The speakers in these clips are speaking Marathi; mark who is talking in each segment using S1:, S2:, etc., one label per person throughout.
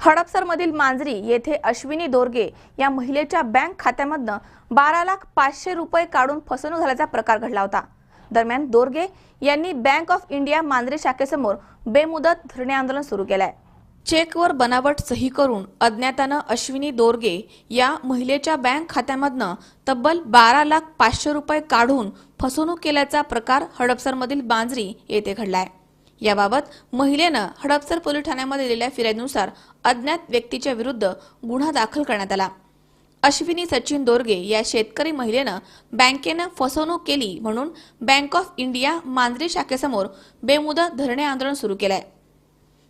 S1: हडपसरमधील मांजरी येथे अश्विनी दोरगे या महिलेच्या बँक खात्यामधनं बारा लाख पाचशे रुपये काढून फसवणूक झाल्याचा प्रकार घडला होता. दरम्यान दोरगे यांनी बँक ऑफ इंडिया मांजरी शाखेसमोर बेमुदत धरणे आंदोलन सुरू केलंय. चेकवर बनावट सही करून अज्ञातानं अश्विनी दोरगे या महिलेच्या बँक खात्यामधनं तब्बल बारा लाख पाचशे रुपये काढून फसवणूक केल्याचा प्रकार हडपसरमधील बांजरी येथे घडलाय. याबाबत महिलेनं हडपसर पोलीस ठाण्यामध्ये दिलेल्या फिर्यादीनुसार अज्ञात व्यक्तीच्या विरुद्ध गुन्हा दाखल करण्यात आला. अश्विनी सचिन दोरगे या शेतकरी महिलेनं बँकेनं फसवणूक केली म्हणून बँक ऑफ इंडिया मांजरी शाखेसमोर बेमुदत धरणे आंदोलन सुरू केलंय.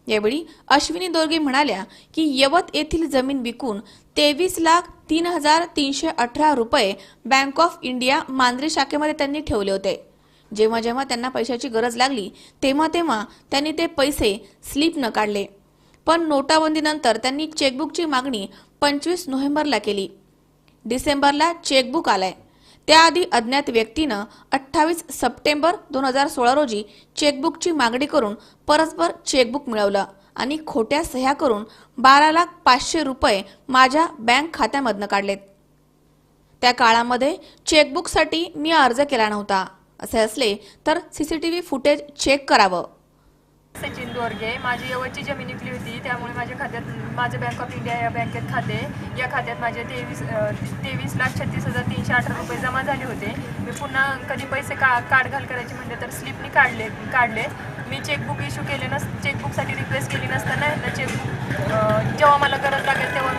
S1: यावेळी अश्विनी दोरगे म्हणाल्या की यवत येथील जमीन विकून तेवीस लाख तीन हजार तीनशे अठरा रुपये बँक ऑफ इंडिया मांजरी शाखेमध्ये त्यांनी ठेवले होते. जेव्हा जेव्हा त्यांना पैशाची गरज लागली तेव्हा तेव्हा त्यांनी ते पैसे स्लिप न काढले. पण नोटाबंदीनंतर त्यांनी चेकबुकची मागणी पंचवीस नोव्हेंबरला केली. डिसेंबरला चेकबुक आलाय. त्याआधी अज्ञात व्यक्तीनं अठ्ठावीस सप्टेंबर दोन हजार सोळा रोजी चेकबुकची मागणी करून परस्पर चेकबुक मिळवलं आणि खोट्या सह्या करून बारा लाख पाचशे रुपये माझ्या बँक खात्यामधनं काढलेत. त्या काळामध्ये चेकबुकसाठी मी अर्ज केला नव्हता. असे असले तर सीसीटीव्ही फुटेज चेक करावं.
S2: सचिन दोरगे माझी यवतची जमीन विकली होती त्यामुळे माझ्या खात्यात माझं बँक ऑफ इंडिया या बँकेत खाते. या खात्यात माझे तेवीस तेवीस लाख छत्तीस हजार तीनशे अठरा रुपये जमा झाले होते. मी पुन्हा कधी पैसे का काढ घाल करायचे म्हणले तर स्लिपनी काढले काढले. मी चेकबुक इश्यू केले नस चेकबुकसाठी रिक्वेस्ट केली नसताना चेकबुक जेव्हा मला गरज लागेल तेव्हा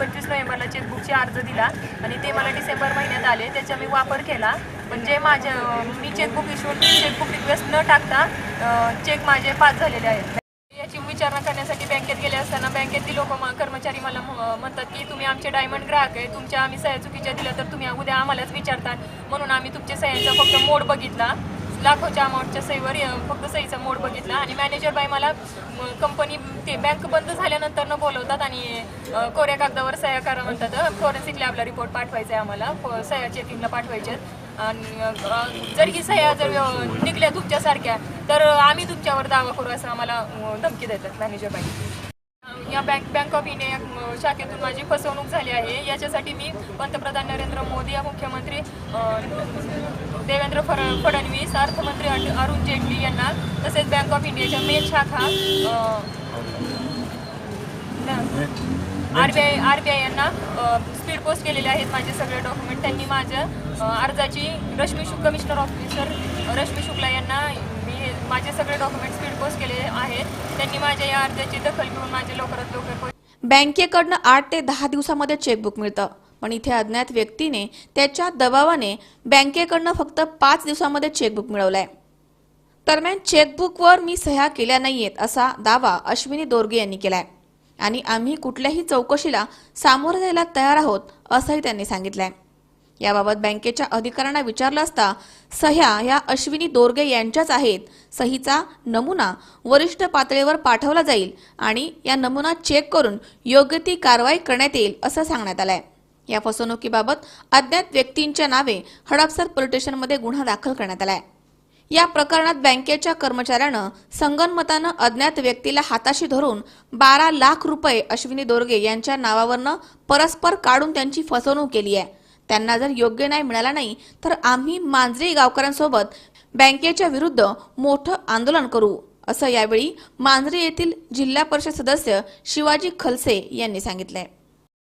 S2: पंचवीस नोव्हेंबरला चेकबुकचे अर्ज दिला आणि ते मला डिसेंबर महिन्यात आले. त्याचा मी वापर केला. पण जे माझ्या मी चेकबुक इश्यू चेकबुक रिक्वेस्ट न टाकता चेक माझे पास झालेले आहेत. याची विचारणा करण्यासाठी बँकेत गेले असताना बँकेतील लोक कर्मचारी मला म्हणतात की तुम्ही आमचे डायमंड ग्राहक आहे. तुमच्या आम्ही सह्या चुकीच्या दिल्या तर तुम्ही उद्या आम्हालाच विचारतात म्हणून आम्ही तुमच्या सह्यांचा फक्त मोड बघितला. लाखोच्या अमाऊंटच्या सहीवर फक्त सहीचा मोड बघितला. आणि मॅनेजर बाई मला कंपनी ते बँक बंद झाल्यानंतर न बोलवतात आणि कोऱ्या कागदावर सह्या करा म्हणतात. फॉरेन्सिक लॅबला रिपोर्ट पाठवायचा आहे आम्हाला. सह्या चेकिंगला पाठवायचे आणि जर ही सह्या जर निघल्या तुमच्यासारख्या तर आम्ही तुमच्यावर दावा करू असं आम्हाला धमकी देतात मॅनेजर बाई. या बँक बँक ऑफ इंडिया शाखेतून माझी फसवणूक झाली आहे. याच्यासाठी मी पंतप्रधान नरेंद्र मोदी या मुख्यमंत्री देवेंद्र फड फडणवीस अर्थमंत्री अरुण जेटली यांना तसेच बँक ऑफ इंडियाच्या मेन शाखा R B I R B I यांना स्पीड पोस्ट केलेले आहेत माझे सगळे डॉक्युमेंट त्यांनी माझ्या अर्जाची रश्मी शुक्ल कमिशनर ऑफिसर रश्मी शुक्ला यांना माझे सगळे डॉक्युमेंट स्पीड पोस्ट केले आहेत. त्यांनी माझ्या या अर्जाची दखल घेऊन माझे लवकरात लवकर
S1: बँकेकडनं आठ ते दहा दिवसामध्ये चेकबुक मिळतं. पण इथे अज्ञात व्यक्तीने त्याच्या दबावाने बँकेकडनं फक्त पाच दिवसामध्ये चेकबुक मिळवलंय. दरम्यान चेकबुकवर मी सह्या केल्या नाहीयेत असा दावा अश्विनी दोरगे यांनी केलाय. आणि आम्ही कुठल्याही चौकशीला सामोरं जायला तयार आहोत असंही त्यांनी सांगितलंय. याबाबत बँकेच्या अधिकाऱ्यांना विचारलं असता सह्या ह्या अश्विनी दोरगे यांच्याच आहेत. सहीचा नमुना वरिष्ठ पातळीवर पाठवला जाईल आणि या नमुना चेक करून योग्य ती कारवाई करण्यात येईल असं सांगण्यात आलंय. या फसवणुकीबाबत अज्ञात व्यक्तींच्या नावे हडपसर पोलीस स्टेशनमध्ये गुन्हा दाखल करण्यात आलाय. या प्रकरणात बँकेच्या कर्मचाऱ्यानं संगनमतानं अज्ञात व्यक्तीला हाताशी धरून बारा लाख रुपये अश्विनी दोरगे यांच्या नावावरनं परस्पर काढून त्यांची फसवणूक केली आहे. त्यांना जर योग्य न्याय मिळाला नाही तर आम्ही मांजरी गावकऱ्यांसोबत बँकेच्या विरुद्ध मोठं आंदोलन करू असं यावेळी मांजरी येथील जिल्हा परिषद सदस्य शिवाजी खलसे यांनी सांगितले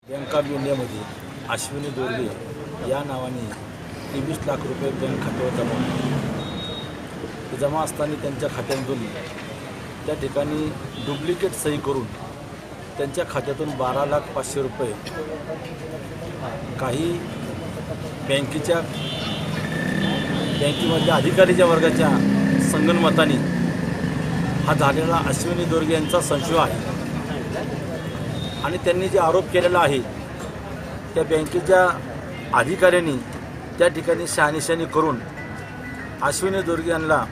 S3: बँक ऑफ इंडियामध्ये अश्विनी दोर्गे या नावाने तेवीस लाख रुपये बँक खात्यावर जमा जमा असताना त्यांच्या खात्यातून त्या ठिकाणी डुप्लिकेट सही करून त्यांच्या खात्यातून बारा लाख पाचशे रुपये काही बँकेच्या बँकेमधल्या अधिकारीच्या वर्गाच्या संगणमताने हा झालेला अश्विनी दोरगे यांचा संशय आहे. आणि त्यांनी जे आरोप केलेला आहे त्या बँकेच्या अधिकाऱ्यांनी त्या ठिकाणी शहानिशानी करून अश्विनी दुर्गे यांना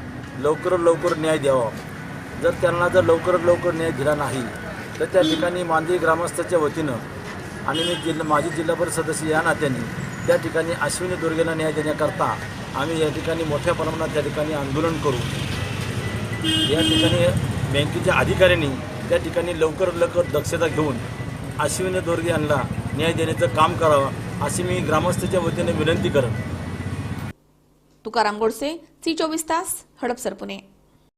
S3: लवकरात लवकर न्याय द्यावा. जर त्यांना जर लवकरात लवकर न्याय दिला नाही तर त्या ठिकाणी मांदी ग्रामस्थाच्या वतीनं आणि मी जिल्हा माजी जिल्हा परिषद सदस्य या नात्याने त्या ठिकाणी अश्विनी दुर्गेला न्याय देण्याकरता आम्ही या ठिकाणी मोठ्या प्रमाणात त्या ठिकाणी आंदोलन करू. या ठिकाणी बँकेच्या अधिकाऱ्यांनी त्या ठिकाणी लवकर लवकर दक्षता घेऊन अश्विनी दुर्गे यांना न्याय देण्याचं काम करावं अशी मी ग्रामस्थाच्या वतीने विनंती करत
S1: तुकाराम गोडसे सी चोवीस तास हडपसर पुणे.